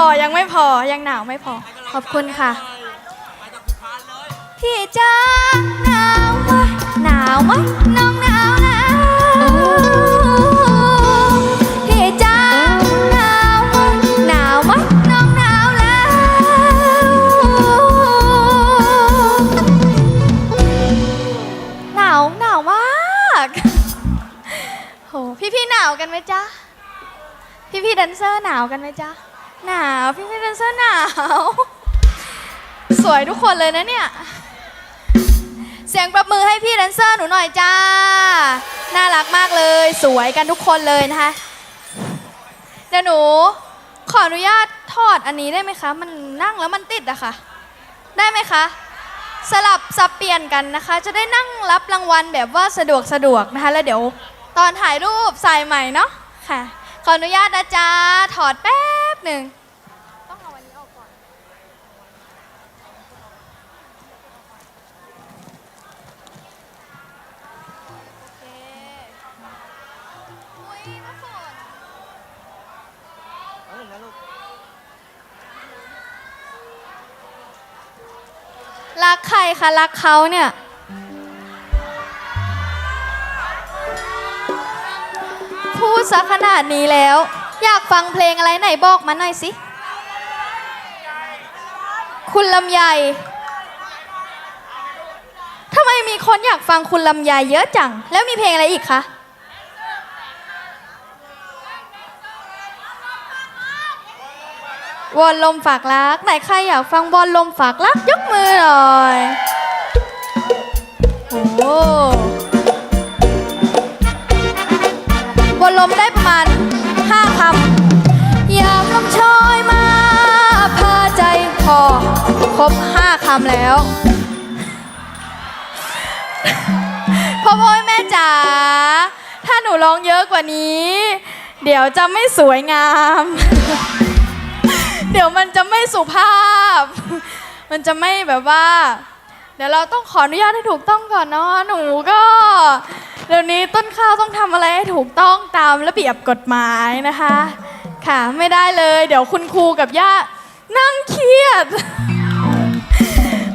อยังไม่พอยังหนาวไม่พอ ขอบคุณค่ะ พี่จ้าหนาวไหมหนาวไหมน้องหนาวแล้วพี่จ้าหนาวไหมหนาวไหมน้องหนาวแล้ว หนาวหนาวมากโหพี่พี่ๆหนาวกันไหมจ๊ะพี่พี่ๆแดนเซอร์หนาวกันไหมจ๊ะ หนาวพี่พี่แดนเซอร์หนาว สวยทุกคนเลยนะเนี่ย เสียงปรบมือให้พี่แดนเซอร์หนูหน่อยจ้า น่ารักมากเลย สวยกันทุกคนเลยนะคะ เดี๋ยวหนู ขออนุญาตถอดอันนี้ได้ไหมคะ มันนั่งแล้วมันติดอะค่ะ ได้ไหมคะ สลับสับเปลี่ยนกันนะคะ จะได้นั่งรับรางวัลแบบว่าสะดวกสะดวกนะคะ แล้วเดี๋ยวตอนถ่ายรูปใส่ใหม่เนาะค่ะ ขออนุญาตนะจ๊ะถอดแป๊บหนึ่ง รักใครคะรักเขาเนี่ย พูดซะขนาดนี้แล้ว อยากฟังเพลงอะไรไหนบอกมาหน่อยสิ คุณลำไยทำไมมีคนอยากฟังคุณลำไยเยอะจัง แล้วมีเพลงอะไรอีกคะ วอนลมฝากรัก ไหนใครอยากฟังวอนลมฝากรักยกมือหน่อยโอ้วอนลมได้ประมาณ5คำยามลมโชยมาพาใจพอครบ5คำแล้วพ่อพ่อแม่จ๋าถ้าหนูร้องเยอะกว่านี้ เดี๋ยวจะไม่สวยงาม ดี๋ยวมันจะไม่สุภาพ มันจะไม่แบบว่า เดี๋ยวเราต้องขออนุญาตให้ถูกต้องก่อนเนาะหนูก็เดี๋ยวนี้ต้นข้าวต้องทำอะไรให้ถูกต้องตามระเบียบกฎหมายนะคะ ค่ะไม่ได้เลย เดี๋ยวคุณครูกับย่านั่งเครียด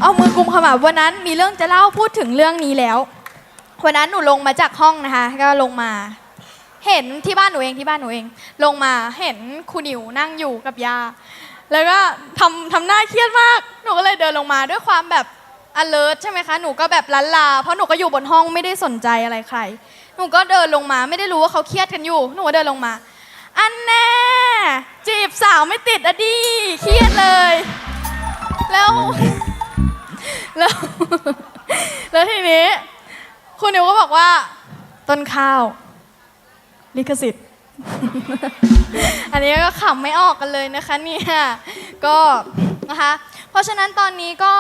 เอามือกุมขมับวันนั้นมีเรื่องจะเล่าพูดถึงเรื่องนี้แล้ววันนั้นหนูลงมาจากห้องนะคะ ก็ลงมา เห็นที่บ้านหนูเองที่บ้านหนูเอง ลงมาเห็นครูนิวนั่งอยู่กับยา แล้วก็ทำทำหน้าเครียดมาก หนูก็เลยเดินลงมาด้วยความแบบ alert ใช่ไหมคะ หนูก็แบบลันลา เพราะหนูก็อยู่บนห้องไม่ได้สนใจอะไรใคร หนูก็เดินลงมาไม่ได้รู้ว่าเขาเครียดกันอยู่ หนูก็เดินลงมา อันแน่ จีบสาวไม่ติดอะดีเครียดเลย แล้ว แล้ว แล้วทีนี้ คุณนิวก็บอกว่า ต้นข้าว ลิขสิทธิ์ อันนี้ก็ขำไม่ออกกันเลยนะคะเนี่ยก็นะคะเพราะฉะนั้นตอนนี้ก็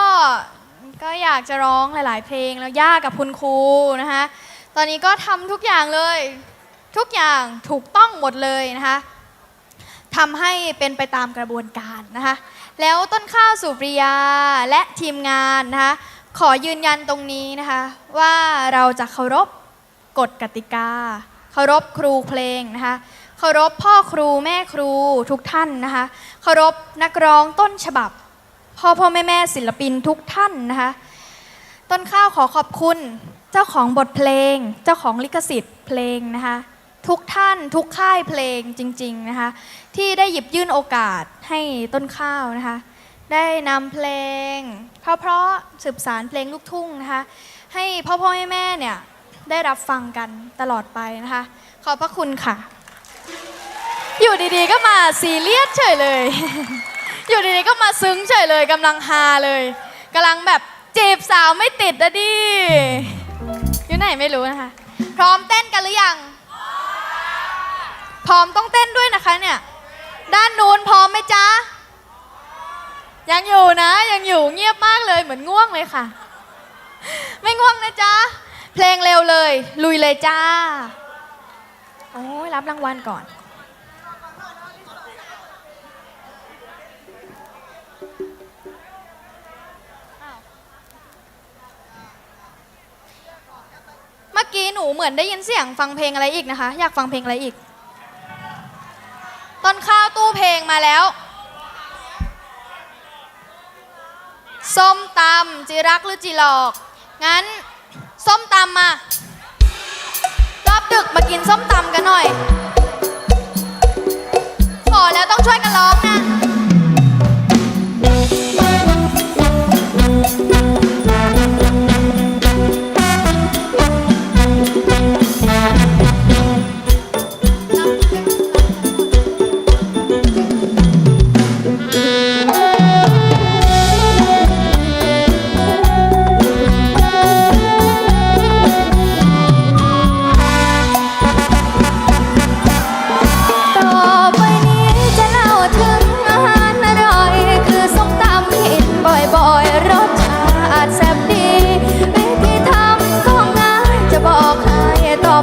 ก็อยากจะร้องหลาย ๆ เพลงแล้วย่ากับคุณครูนะคะตอนนี้ก็ทำทุกอย่างเลย ทุกอย่างถูกต้องหมดเลยนะคะทำให้เป็นไปตามกระบวนการนะคะแล้วต้นข้าวสุปริยาและทีมงานนะคะขอยืนยันตรงนี้นะคะว่าเราจะเคารพกฎกติกา เคารพครูเพลงนะคะเคารพพ่อครูแม่ครูทุกท่านนะคะเคารพนักร้องต้นฉบับ พ่อพ่อแม่แม่ศิลปินทุกท่านนะคะต้นข้าวขอขอบคุณเจ้าของบทเพลง เจ้าของลิขสิทธิ์เพลงนะคะทุกท่านทุกค่ายเพลงจริงๆนะคะที่ได้หยิบยื่นโอกาสให้ต้นข้าวนะคะได้นำเพลง เพราะๆสืบสารเพลงลูกทุ่งนะคะให้พ่อพ่อแม่แม่เนี่ย ได้รับฟังกันตลอดไปนะคะ ขอบพระคุณค่ะ อยู่ดีๆก็มาซีเรียสเฉยเลย อยู่ดีๆก็มาซึ้งเฉยเลยกำลังฮาเลยกำลังแบบจีบสาวไม่ติดอะดิอยู่ไหนไม่รู้นะคะ พร้อมเต้นกันหรือยัง พร้อมต้องเต้นด้วยนะคะเนี่ย ด้านนู้นพร้อมไหมจ๊ะ ยังอยู่นะ ยังอยู่เงียบมากเลยเหมือนง่วงเลยค่ะ ไม่ง่วงนะจ๊ะ เพลงเร็วเลย ลุยเลยจ้า โอ้ยรับรางวัลก่อนเมื่อกี้หนูเหมือนได้ยินเสียงฟังเพลงอะไรอีกนะคะ อยากฟังเพลงอะไรอีกตอนข้าวตู้เพลงมาแล้ว ส้มตำจิรักหรือจิหลอก งั้น ส้มตำมารอบดึกมากินส้มตำกันหน่อย ขอแล้วต้องช่วยกันร้องนะ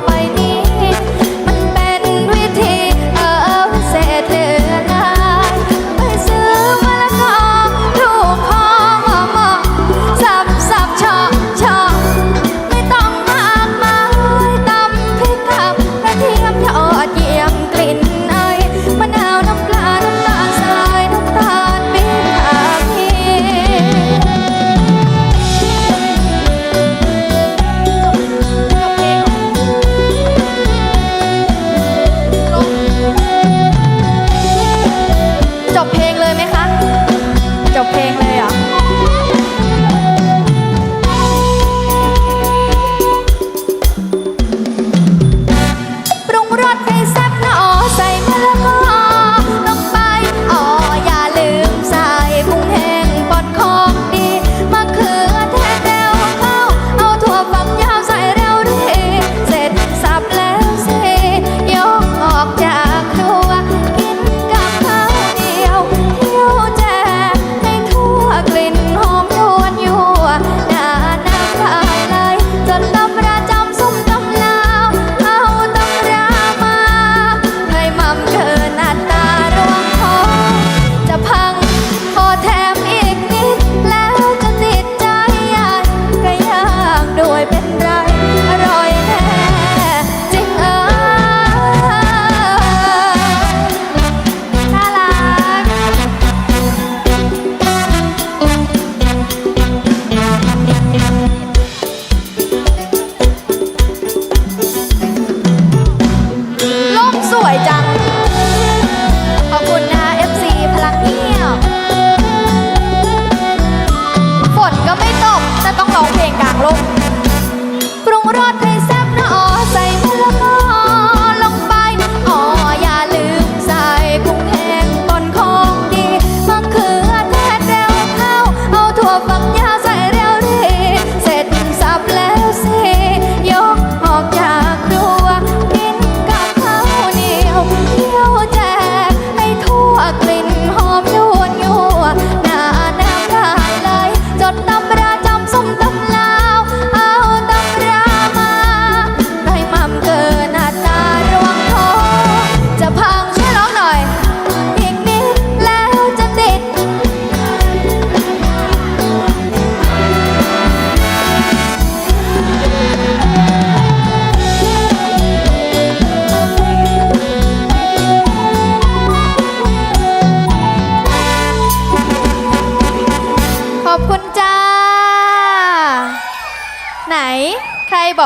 papá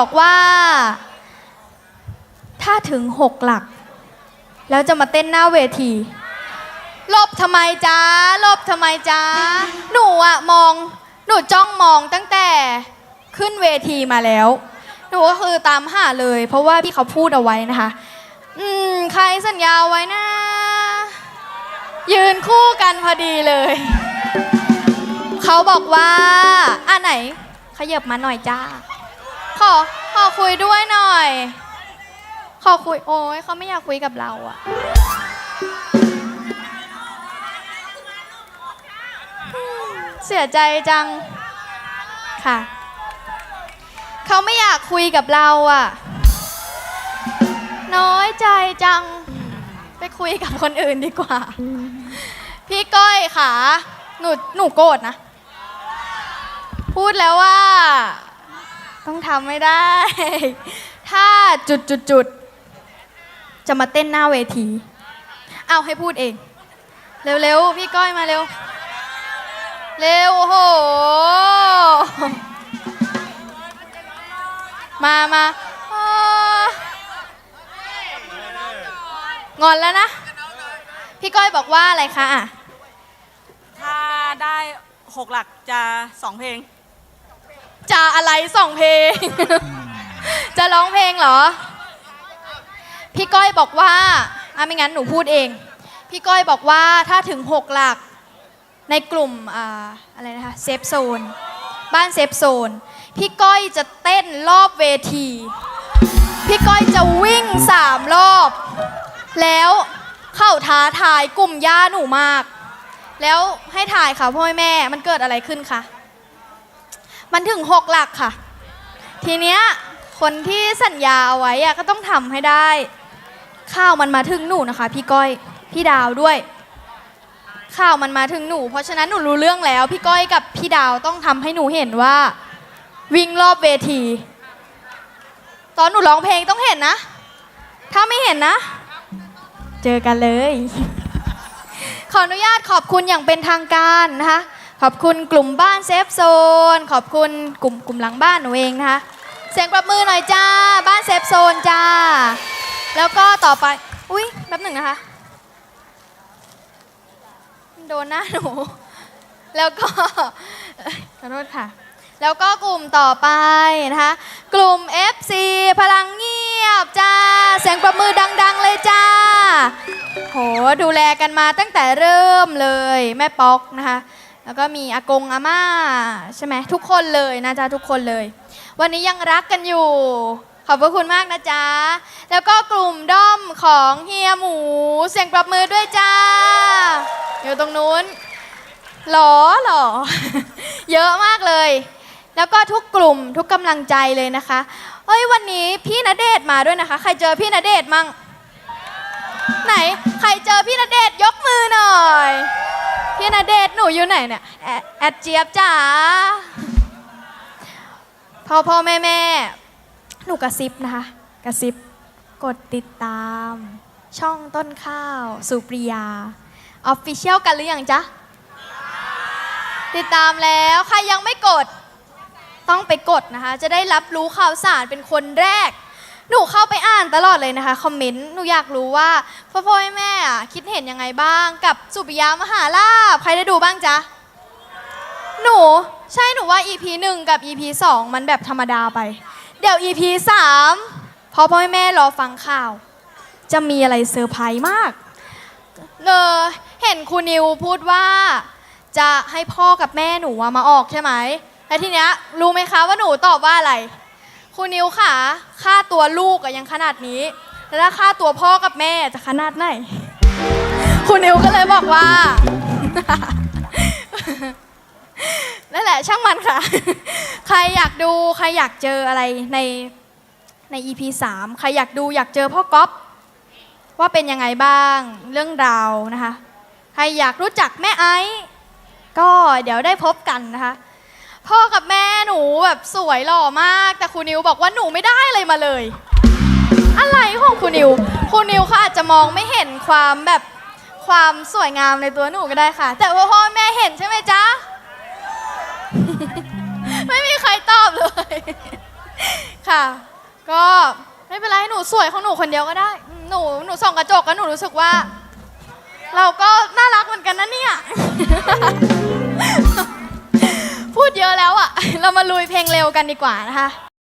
บอกว่า ถ้าถึงหกหลัก แล้วจะมาเต้นหน้าเวทีลบทำไมจ้าลบทำไมจ้าหนูอะมอง หนูจ้องมองตั้งแต่ขึ้นเวทีมาแล้ว หนูก็คือตามหาเลย เพราะว่าพี่เขาพูดเอาไว้นะคะ อืม ใครสัญญาไว้นะ ยืนคู่กันพอดีเลย เขาบอกว่าอะไหน ขยับมาหน่อยจ้า ขอขอคุยด้วยหน่อย ขอคุยโอ้ยเขาไม่อยากคุยกับเราอะเสียใจจังค่ะ เขาไม่อยากคุยกับเราอะน้อยใจจัง ไปคุยกับคนอื่นดีกว่า พี่ก้อยขาหนูหนูโกรธนะ พูดแล้วว่า ต้องทำไม่ได้ ถ้าจุดจุดจุดจะมาเต้นหน้าเวที เอาให้พูดเอง เร็วๆ พี่ก้อยมาเร็ว เร็วโอ้โห มามางอนแล้วนะ พี่ก้อยบอกว่าอะไรคะอะ ถ้าได้หกหลักจะสองเพลง จะอะไรสองเพลง จะร้องเพลงเหรอ พี่ก้อยบอกว่าอะไม่งั้นหนูพูดเอง พี่ก้อยบอกว่าถ้าถึงหกหลักในกลุ่มอ่าอะไรนะคะเซฟโซนบ้านเซฟโซนพี่ก้อยจะเต้นรอบเวที พี่ก้อยจะวิ่งสามรอบ แล้วเข้าท้าทายกลุ่มย่าหนูมาก แล้วให้ถ่ายค่ะพ่อแม่ มันเกิดอะไรขึ้นคะ มันถึงหกหลักค่ะ ทีเนี้ยคนที่สัญญาเอาไว้อะก็ต้องทำให้ได้ ข้าวมันมาถึงหนูนะคะ พี่ก้อยพี่ดาวด้วย ข้าวมันมาถึงหนู เพราะฉะนั้นหนูรู้เรื่องแล้ว พี่ก้อยกับพี่ดาวต้องทำให้หนูเห็นว่า วิ่งรอบเวที ตอนหนูร้องเพลงต้องเห็นนะ ถ้าไม่เห็นนะ เจอกันเลย ขออนุญาตขอบคุณอย่างเป็นทางการนะคะ ขอบคุณกลุ่มบ้านเซฟโซน ขอบคุณกลุ่มกลุ่มหลังบ้านหนูเองนะคะ เสียงปรบมือหน่อยจ้า บ้านเซฟโซนจ้า แล้วก็ต่อไป อุ้ยแป๊บหนึ่งนะคะ โดนหน้าหนู แล้วก็ขอโทษค่ะ แล้วก็กลุ่มต่อไปนะคะ กลุ่ม FC พลังเงียบจ้า เสียงประมือดัง ๆ เลยจ้า โห ดูแลกันมาตั้งแต่เริ่มเลยแม่ป๊อกนะคะ แล้วก็มีอากงอาม่าใช่ไหมทุกคนเลยนะจ๊ะทุกคนเลย วันนี้ยังรักกันอยู่ ขอบพระคุณมากนะจ๊ะ แล้วก็กลุ่มด้อมของเฮียหมู เสียงปรบมือด้วยจ้า อยู่ตรงนู้นหรอหรอเยอะมากเลย แล้วก็ทุกกลุ่มทุกกำลังใจเลยนะคะเฮ้ยวันนี้พี่ณเดชมาด้วยนะคะ ใครเจอพี่ณเดชมั่งไหน ใครเจอพี่ณเดชน์ยกมือหน่อย พี่ณเดชน์หนูอยู่ไหนเนี่ยแอดแอดเจี๊ยบจ๋าพ่อพ่อแม่แม่หนูกระซิบนะคะ กระซิบกดติดตาม ช่องต้นข้าว สุปริยาออฟฟิเชียลกันหรือยังจ๊ะ ติดตามแล้ว ใครยังไม่กด ต้องไปกดนะคะ จะได้รับรู้ข่าวสารเป็นคนแรก หนูเข้าไปอ่านตลอดเลยนะคะคอมเมนต์หนูอยากรู้ว่าพ่อพ่อแม่แม่อะคิดเห็นยังไงบ้างกับสุปิยามหาลาภใครได้ดูบ้างจ๊ะหนูใช่หนูว่า EP 1 กับ EP 2 มันแบบธรรมดาไป เดี๋ยว EP 3พ่อพ่อแม่แม่รอฟังข่าว จะมีอะไรเซอร์ไพรส์มากเออเห็นครูนิวพูดว่า จะให้พ่อกับแม่หนูอะมาออกใช่ไหมแล้วทีเนี้ยรู้ไหมคะว่าหนูตอบว่าอะไร ครูนิวค่ะ ค่าตัวลูกอะยังขนาดนี้ แล้วถ้าค่าตัวพ่อกับแม่จะขนาดไหน ครูนิวก็เลยบอกว่า นั่นแหละช่างมันค่ะ ใครอยากดูใครอยากเจออะไรในใน EP 3 ใครอยากดูอยากเจอพ่อก๊อฟว่าเป็นยังไงบ้างเรื่องราวนะคะ ใครอยากรู้จักแม่ไอซ์ก็เดี๋ยวได้พบกันนะคะ พ่อกับแม่ แบบสวยหล่อมาก แต่ครูนิวบอกว่าหนูไม่ได้อะไรมาเลย อะไรของครูนิวครูนิวเขาอาจจะมองไม่เห็นความแบบความสวยงามในตัวหนูก็ได้ค่ะ แต่พ่อแม่เห็นใช่ไหมจ๊ะ ไม่มีใครตอบเลย ค่ะ ก็ไม่เป็นไรหนูสวยของหนูคนเดียวก็ได้ หนูหนูส่องกระจกแล้วหนูรู้สึกว่า เราก็น่ารักเหมือนกันนะเนี่ย เรามาลุยเพลงเร็วกันดีกว่านะคะ